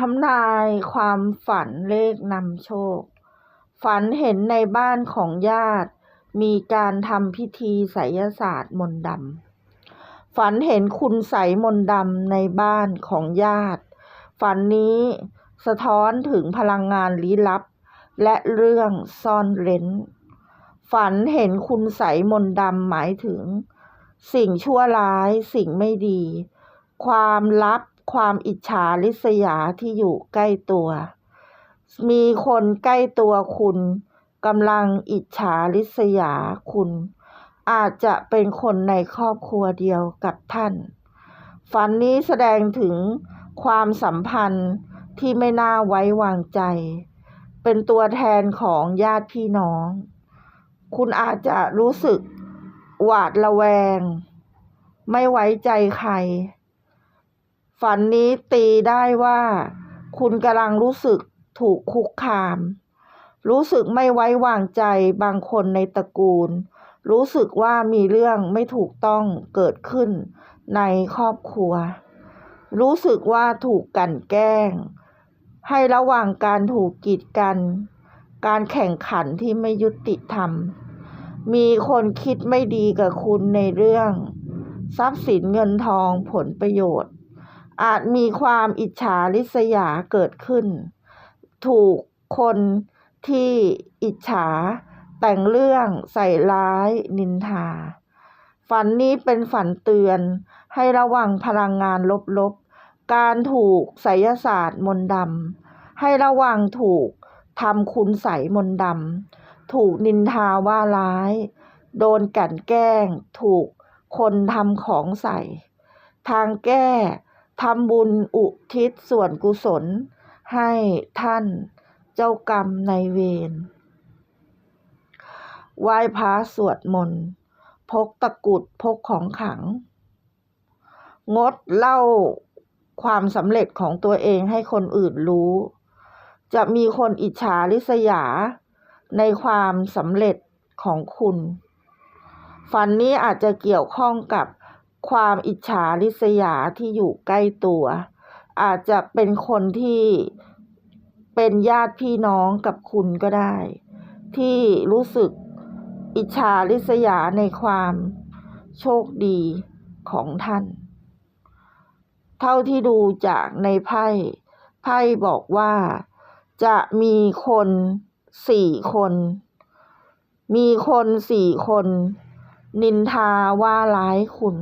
ทำนายความฝันเลขนำโชค ฝันเห็นในบ้านของญาติ มีการทำพิธีไสยศาสตร์มนต์ดำฝันเห็นคุณใสมนต์ดำในบ้านของญาติ ฝันนี้สะท้อนถึงพลังงานลี้ลับ และเรื่องซ่อนเร้น ฝันเห็นคุณใสมนต์ดำหมายถึง สิ่งชั่วร้ายสิ่งไม่ดี ความลับ ความอิจฉาริษยาที่อยู่ใกล้ตัว มีคนใกล้ตัวคุณกำลังอิจฉาริษยาคุณ อาจจะเป็นคนในครอบครัวเดียวกับท่าน ฝันนี้แสดงถึงความสัมพันธ์ที่ไม่น่าไว้วางใจ เป็นตัวแทนของญาติพี่น้อง คุณอาจจะรู้สึกหวาดระแวง ไม่ไว้ใจใคร ฝันนี้ตีได้ว่า คุณกำลังรู้สึกถูกคุกคาม รู้สึกไม่ไว้วางใจบางคนในตระกูล รู้สึกว่ามีเรื่องไม่ถูกต้องเกิดขึ้นในครอบครัว รู้สึกว่าถูกกลั่นแกล้ง ให้ระวังการถูกกีดกัน การแข่งขันที่ไม่ยุติธรรม มีคนคิดไม่ดีกับคุณในเรื่อง ทรัพย์สินเงินทองผลประโยชน์ อาจมีความอิจฉาริษยาเกิดขึ้น ถูกคนที่อิจฉาแต่งเรื่องใส่ร้ายนินทา ฝันนี้เป็นฝันเตือนให้ระวังพลังงานลบๆ การถูกไสยศาสตร์มนต์ดำให้ระวังถูกทำคุณใสมนต์ดำถูกนินทาว่าร้าย โดนกลั่นแกล้ง ถูกคนทำของใส่ ทางแก้ ทำบุญอุทิศส่วนกุศล ให้ท่านเจ้ากรรมในเวรไหว้พระสวดมนต์พกตะกรุดพกของขัง งดเล่าความสำเร็จของตัวเองให้คนอื่นรู้ จะมีคนอิจฉาริษยา ในความสำเร็จของคุณ ฝันนี้อาจจะเกี่ยวข้องกับ ความอิจฉาริษยาที่อยู่ใกล้ตัว อาจจะเป็นคนที่เป็นญาติพี่น้องกับคุณก็ได้ ที่รู้สึกอิจฉาริษยาในความโชคดีของท่าน เท่าที่ดูจากในไพ่ไพ่บอกว่าจะมีคนสี่คน มีคนสี่คน นินทาว่าร้ายคุณ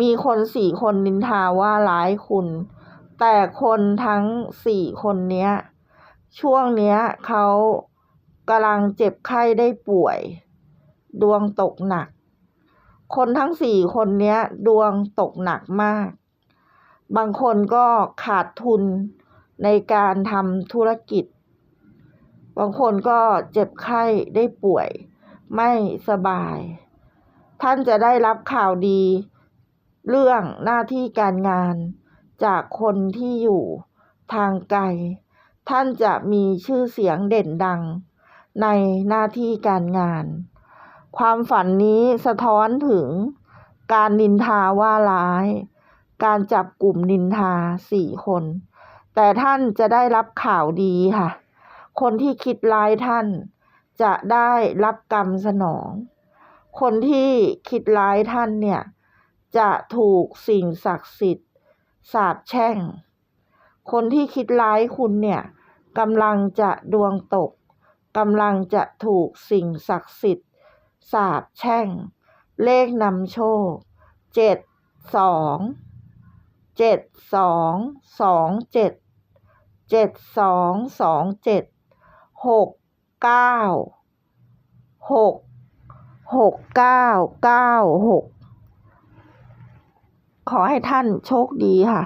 มีคนสี่คนนินทาว่าร้ายคุณ แต่คนทั้งสี่คนเนี้ย ช่วงเนี้ยเขากำลังเจ็บไข้ได้ป่วย ดวงตกหนัก คนทั้งสี่คนเนี้ย ดวงตกหนักมาก บางคนก็ขาดทุนในการทำธุรกิจ บางคนก็เจ็บไข้ได้ป่วย ไม่สบาย ท่านจะได้รับข่าวดี เรื่องหน้าที่การงาน จากคนที่อยู่ทางไกล ท่านจะมีชื่อเสียงเด่นดัง ในหน้าที่การงาน ความฝันนี้สะท้อนถึงการนินทาว่าร้าย การจับกลุ่มนินทาสี่คน แต่ท่านจะได้รับข่าวดีค่ะ คนที่คิดร้ายท่านจะได้รับกรรมสนอง คนที่คิดร้ายท่านเนี่ย จะถูกสิ่งศักดิ์สิทธิ์สาปแช่ง คนที่คิดร้ายคุณเนี่ยกำลังจะดวงตกกำลังจะถูกสิ่งศักดิ์สิทธิ์สาปแช่ง เลขนำโชคเจ็ดสองเจ็ดสองสองเจ็ดเจ็ดสองสองเจ็ดหกเก้าหกหกเก้าเก้าหก ขอให้ท่านโชคดีค่ะ